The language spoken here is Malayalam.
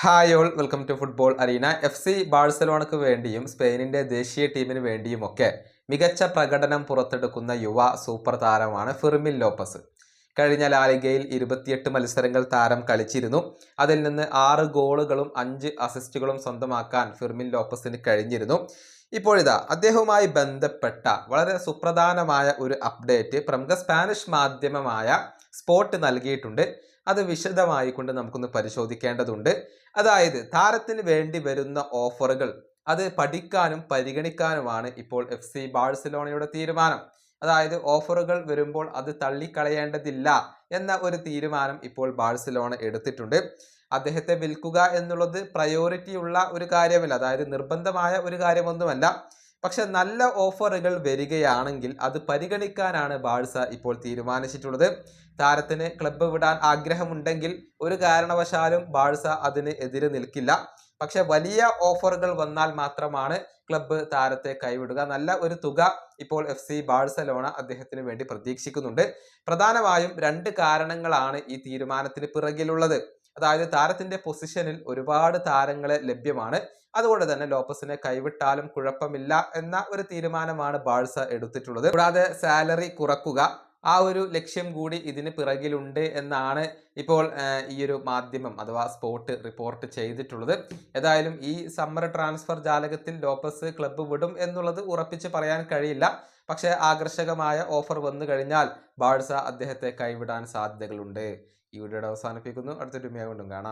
Hi all welcome to football arena F C ബാഴ്സലോണക്ക് വേണ്ടിയും സ്പെയിനിന്റെ ദേശീയ ടീമിന് വേണ്ടിയുമൊക്കെ മികച്ച പ്രകടനം പുറത്തെടുക്കുന്ന യുവ സൂപ്പർ താരമാണ് ഫിർമിൻ ലോപ്പസ്. കഴിഞ്ഞ ലാലിഗയിൽ ഇരുപത്തിയെട്ട് മത്സരങ്ങൾ താരം കളിച്ചിരുന്നു. അതിൽ നിന്ന് ആറ് ഗോളുകളും അഞ്ച് അസിസ്റ്റുകളും സ്വന്തമാക്കാൻ ഫിർമിൻ ലോപ്പസിന് കഴിഞ്ഞിരുന്നു. ഇപ്പോഴിതാ അദ്ദേഹവുമായി ബന്ധപ്പെട്ട വളരെ സുപ്രധാനമായ ഒരു അപ്ഡേറ്റ് പ്രമുഖ സ്പാനിഷ് മാധ്യമമായ സ്പോട്ട് നൽകിയിട്ടുണ്ട്. അത് വിശദമായി കൊണ്ട് നമുക്കൊന്ന് പരിശോധിക്കേണ്ടതുണ്ട്. അതായത് താരത്തിന് വേണ്ടി വരുന്ന ഓഫറുകൾ അത് പഠിക്കാനും പരിഗണിക്കാനുമാണ് ഇപ്പോൾ എഫ് സി ബാഴ്സലോണയുടെ തീരുമാനം. അതായത് ഓഫറുകൾ വരുമ്പോൾ അത് തള്ളിക്കളയേണ്ടതില്ല എന്ന ഒരു തീരുമാനം ഇപ്പോൾ ബാഴ്സലോണ എടുത്തിട്ടുണ്ട്. അദ്ദേഹത്തെ വിൽക്കുക എന്നുള്ളത് പ്രയോറിറ്റി ഉള്ള ഒരു കാര്യമല്ല അതായത് നിർബന്ധമായ ഒരു കാര്യമൊന്നുമല്ല. പക്ഷെ നല്ല ഓഫറുകൾ വരികയാണെങ്കിൽ അത് പരിഗണിക്കാനാണ് ബാഴ്സ ഇപ്പോൾ തീരുമാനിച്ചിട്ടുള്ളത്. താരത്തിന് ക്ലബ്ബ് വിടാൻ ആഗ്രഹമുണ്ടെങ്കിൽ ഒരു കാരണവശാലും ബാഴ്സ അതിന് എതിര് നിൽക്കില്ല. പക്ഷെ വലിയ ഓഫറുകൾ വന്നാൽ മാത്രമാണ് ക്ലബ്ബ് താരത്തെ കൈവിടുക. നല്ല ഒരു തുക ഇപ്പോൾ എഫ് സി ബാഴ്സലോണ അദ്ദേഹത്തിന് വേണ്ടി പ്രതീക്ഷിക്കുന്നുണ്ട്. പ്രധാനമായും രണ്ട് കാരണങ്ങളാണ് ഈ തീരുമാനത്തിന് പിറകിലുള്ളത്. അതായത് താരത്തിന്റെ പൊസിഷനിൽ ഒരുപാട് താരങ്ങളെ ലഭ്യമാണ്. അതുകൊണ്ട് തന്നെ ലോപ്പസിനെ കൈവിട്ടാലും കുഴപ്പമില്ല എന്ന ഒരു തീരുമാനമാണ് ബാഴ്സ എടുത്തിട്ടുള്ളത്. കൂടാതെ സാലറി കുറക്കുക ആ ഒരു ലക്ഷ്യം കൂടി ഇതിന് പിറകിലുണ്ട് എന്നാണ് ഇപ്പോൾ ഈ ഒരു മാധ്യമം അഥവാ സ്പോട്ട് റിപ്പോർട്ട് ചെയ്തിട്ടുള്ളത്. ഏതായാലും ഈ സമ്മർ ട്രാൻസ്ഫർ ജാലകത്തിൽ ലോപ്പസ് ക്ലബ്ബ് വിടും എന്നുള്ളത് ഉറപ്പിച്ച് പറയാൻ കഴിയില്ല. പക്ഷേ ആകർഷകമായ ഓഫർ വന്നു കഴിഞ്ഞാൽ ബാഴ്സ അദ്ദേഹത്തെ കൈവിടാൻ സാധ്യതകളുണ്ട്. ഈ വീഡിയോയുടെ അവസാനിപ്പിക്കുന്നു. അടുത്ത അടുത്തൊരു വീണ്ടും കാണാം.